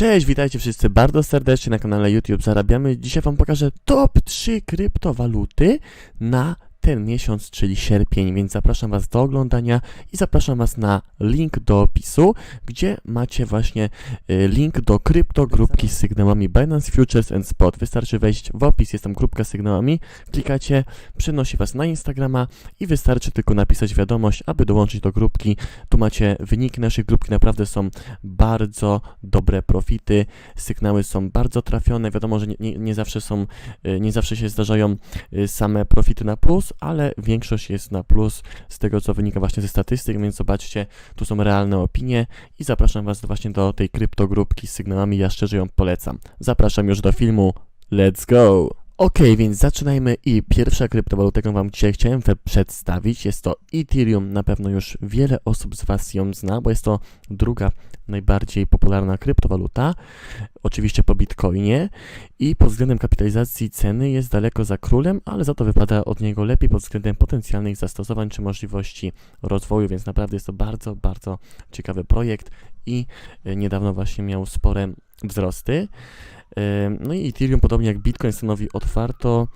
Cześć, witajcie wszyscy bardzo serdecznie na kanale YouTube Zarabiamy. Dzisiaj Wam pokażę top 3 kryptowaluty na ten miesiąc, czyli sierpień, więc zapraszam Was do oglądania i zapraszam Was na link do opisu, gdzie macie właśnie y, link do kryptogrupki z sygnałami Binance Futures and Spot. Wystarczy wejść w opis, jest tam grupka z sygnałami, klikacie, przenosi Was na Instagrama i wystarczy tylko napisać wiadomość, aby dołączyć do grupki. Tu macie wyniki naszej grupki, naprawdę są bardzo dobre profity, sygnały są bardzo trafione, wiadomo, że nie, nie, zawsze są, y, nie zawsze się zdarzają y, same profity na plus, ale większość jest na plus z tego, co wynika właśnie ze statystyk, więc zobaczcie, tu są realne opinie i zapraszam Was właśnie do tej kryptogrupki z sygnałami, ja szczerze ją polecam. Zapraszam już do filmu, let's go! Ok, więc zaczynajmy i pierwsza kryptowaluta, którą Wam dzisiaj chciałem przedstawić, jest to Ethereum. Na pewno już wiele osób z Was ją zna, bo jest to druga najbardziej popularna kryptowaluta, oczywiście po Bitcoinie i pod względem kapitalizacji ceny jest daleko za królem, ale za to wypada od niego lepiej pod względem potencjalnych zastosowań czy możliwości rozwoju, więc naprawdę jest to bardzo, bardzo ciekawy projekt i e, niedawno właśnie miał spore wzrosty. No i Ethereum, podobnie jak Bitcoin, stanowi otwarto,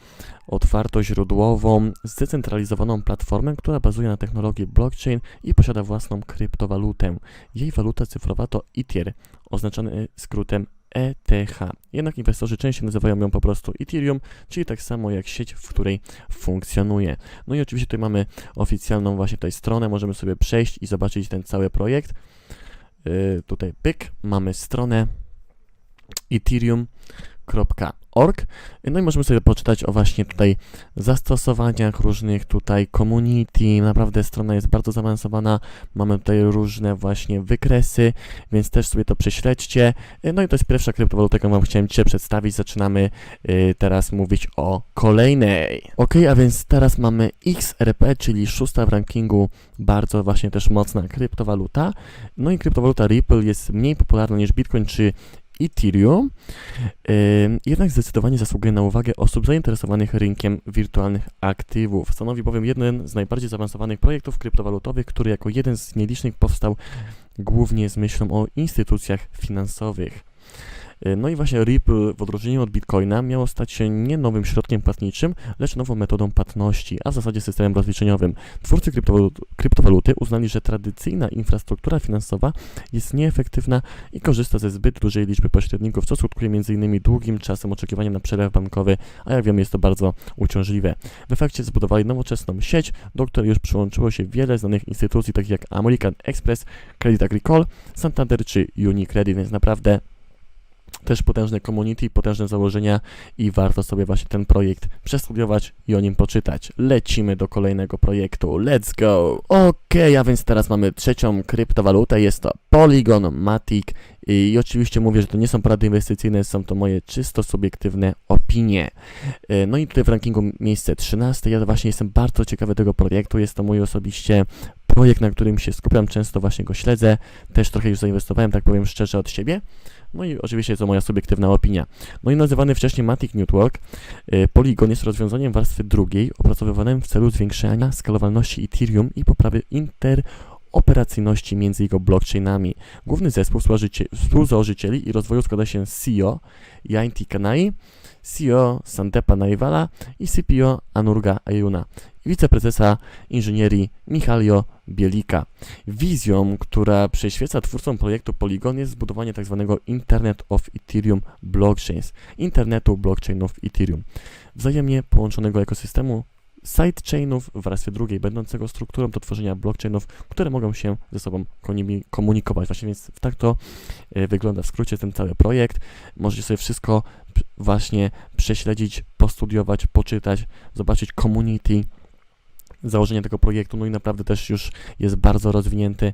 otwarto źródłową, zdecentralizowaną platformę, która bazuje na technologii blockchain i posiada własną kryptowalutę. Jej waluta cyfrowa to Ether, oznaczany skrótem ETH. Jednak inwestorzy częściej nazywają ją po prostu Ethereum, czyli tak samo jak sieć, w której funkcjonuje. No i oczywiście tutaj mamy oficjalną właśnie tutaj stronę, możemy sobie przejść i zobaczyć ten cały projekt. Yy, tutaj pyk, mamy stronę ethereum.org. No i możemy sobie poczytać o właśnie tutaj zastosowaniach różnych tutaj community. Naprawdę strona jest bardzo zaawansowana. Mamy tutaj różne właśnie wykresy, więc też sobie to prześledźcie. No i to jest pierwsza kryptowaluta, którą Wam chciałem dzisiaj przedstawić. Zaczynamy y, teraz mówić o kolejnej. Ok, a więc teraz mamy XRP, czyli szósta w rankingu, bardzo właśnie też mocna kryptowaluta. No i kryptowaluta Ripple jest mniej popularna niż Bitcoin czy Ethereum, jednak zdecydowanie zasługuje na uwagę osób zainteresowanych rynkiem wirtualnych aktywów. Stanowi bowiem jeden z najbardziej zaawansowanych projektów kryptowalutowych, który jako jeden z nielicznych powstał głównie z myślą o instytucjach finansowych. Y, No i właśnie Ripple w odróżnieniu od Bitcoina miało stać się nie nowym środkiem płatniczym, lecz nową metodą płatności, a w zasadzie systemem rozliczeniowym. Twórcy kryptowalut, kryptowaluty uznali, że tradycyjna infrastruktura finansowa jest nieefektywna i korzysta ze zbyt dużej liczby pośredników, co skutkuje m.in. długim czasem oczekiwania na przelew bankowy, a jak wiemy jest to bardzo uciążliwe. W efekcie zbudowali nowoczesną sieć, do której już przyłączyło się wiele znanych instytucji, takich jak American Express, Credit Agricole, Santander czy Unicredit, więc naprawdę też potężne community, potężne założenia i warto sobie właśnie ten projekt przestudiować i o nim poczytać. Lecimy do kolejnego projektu. Let's go! Okej, a więc teraz mamy trzecią kryptowalutę, jest to Polygon Matic i oczywiście mówię, że to nie są porady inwestycyjne, są to moje czysto subiektywne opinie. E, No i tutaj w rankingu miejsce 13. Ja właśnie jestem bardzo ciekawy tego projektu. Jest to mój osobiście projekt, na którym się skupiam, często właśnie go śledzę. Też trochę już zainwestowałem, tak powiem szczerze od siebie. No i oczywiście to moja subiektywna opinia. No i nazywany wcześniej Matic Network, y, Polygon jest rozwiązaniem warstwy drugiej opracowywanym w celu zwiększenia skalowalności Ethereum i poprawy interoperacyjności między jego blockchainami. Główny zespół współzałożycie- współzałożycieli i rozwoju składa się z CEO Yainti Kanai, CEO Sandepa Naivala i CPO Anurga Ayuna i wiceprezesa inżynierii Michalio Bielika. Wizją, która przyświeca twórcom projektu Polygon jest zbudowanie tzw. Internet of Ethereum Blockchains, internetu blockchainów Ethereum, wzajemnie połączonego ekosystemu sidechainów w warstwie drugiej, będącego strukturą do tworzenia blockchainów, które mogą się ze sobą komunikować. Właśnie więc tak to e, wygląda w skrócie ten cały projekt. Możecie sobie wszystko właśnie prześledzić, postudiować, poczytać, zobaczyć community, założenie tego projektu, no i naprawdę też już jest bardzo rozwinięty.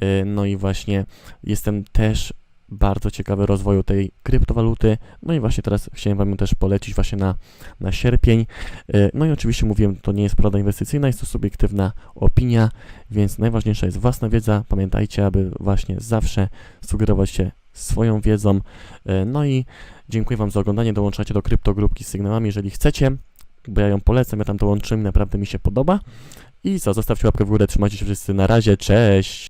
Yy, No i właśnie jestem też bardzo ciekawy rozwoju tej kryptowaluty. No i właśnie teraz chciałem Wam też polecić właśnie na, na sierpień. Yy, No i oczywiście mówiłem, to nie jest porada inwestycyjna, jest to subiektywna opinia, więc najważniejsza jest własna wiedza. Pamiętajcie, aby właśnie zawsze sugerować się swoją wiedzą. Yy, No i dziękuję Wam za oglądanie. Dołączacie do kryptogrupki z sygnałami, jeżeli chcecie bo ja ją polecam, ja tam dołączyłem, naprawdę mi się podoba. I co, zostawcie łapkę w górę, trzymajcie się wszyscy, na razie, cześć!